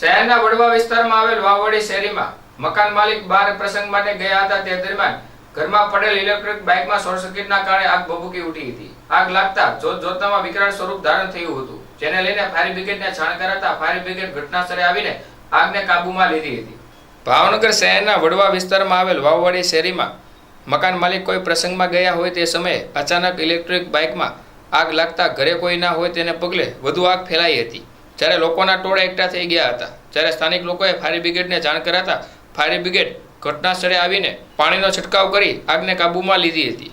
શહેરના વડવા વિસ્તારમાં આવેલ વાવડી શેરીમાં મકાન માલિક બાર પ્રસંગ માટે ગયા હતા. તે દરમિયાન ઘરમાં પડેલ ઇલેક્ટ્રિક બાઇકમાં શોર્ટ સર્કિટના કારણે આગ ભભૂકી ઉઠી હતી. આગ લાગતા જોત જોતામાં વિકરાળ સ્વરૂપ ધારણ થયું હતું, જેને લઈને ફાયર બ્રિગેડને જાણ કરાતા ફાયર બ્રિગેડ ઘટનાસ્થળે આવીને આગને કાબૂમાં લીધી હતી. ભાવનગર શહેરના વડવા વિસ્તારમાં આવેલ વાવવાડી શેરીમાં મકાન માલિક કોઈ પ્રસંગમાં ગયા હોય તે સમયે અચાનક ઇલેક્ટ્રિક બાઇકમાં આગ લાગતા ઘરે કોઈ ના હોય તેને પગલે વધુ આગ ફેલાઈ હતી. જ્યારે લોકોના ટોળા એકઠા થઈ ગયા હતા જ્યારે સ્થાનિક લોકોએ ફાયર બ્રિગેડને જાણ કરાતા ફાયર બ્રિગેડ ઘટના સ્થળે આવીને પાણીનો છંટકાવ કરી આગને કાબૂમાં લીધી હતી.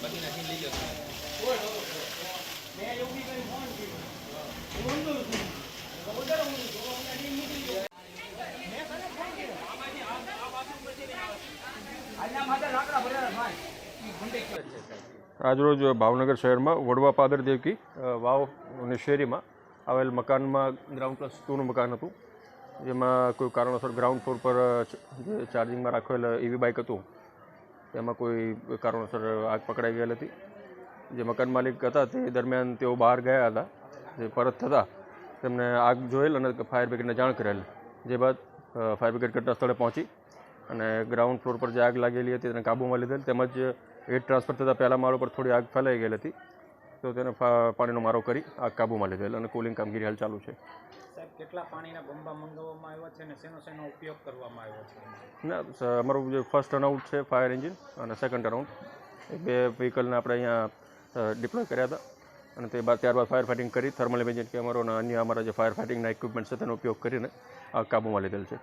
બાકી નાખીને લઈ જાઓ. મેં એવું બી કરી ફોન આજરોજ ભાવનગર શહેરમાં વડવા પાદર દેવકી વાવ અને શેરીમાં આવેલ મકાનમાં ગ્રાઉન્ડ પ્લસ ટુનું મકાન હતું. જેમાં કોઈ કારણોસર ગ્રાઉન્ડ ફ્લોર પર જે ચાર્જિંગમાં રાખેલ એવી બાઇક હતું. તેમાં કોઈ કારણોસર આગ પકડાઈ ગયેલ હતી. જે મકાન માલિક હતા તે દરમિયાન તેઓ બહાર ગયા હતા. જે પરત થતાં તેમને આગ જોયેલ અને ફાયર બ્રિગેડને જાણ કરેલ. જે બાદ ફાયર બ્રિગેડ ઘટના સ્થળે પહોંચી અને ગ્રાઉન્ડ ફ્લોર પર જે આગ લાગેલી હતી તેને કાબૂમાં લીધેલ તેમજ હીટ ટ્રાન્સફર થતાં પહેલા માળો પર થોડી આગ ફેલાઈ ગયેલી હતી. તો તેને પાણીનો મારો કરી આગ કાબૂમાં લીધેલ અને કુલિંગ કામગીરી હાલ ચાલુ છે. કેટલા પાણીના બંબા મંગાવવામાં આવ્યા છે અને શેનો શેનો ઉપયોગ કરવામાં આવ્યો છે? ના અમારું જે ફર્સ્ટ રનઆઉટ છે ફાયર એન્જિન અને સેકન્ડ રાઉન્ડ એ બે વ્હીકલને આપણે અહીંયા ડિપ્લોય કર્યા હતા અને તે બાદ ત્યારબાદ ફાયર ફાઇટિંગ કરી થર્મલ ઇમેજિન કેમેરો અને અન્ય અમારા જે ફાયર ફાઇટિંગના ઇક્વિપમેન્ટ છે તેનો ઉપયોગ કરીને આગ કાબૂમાં લીધેલ છે.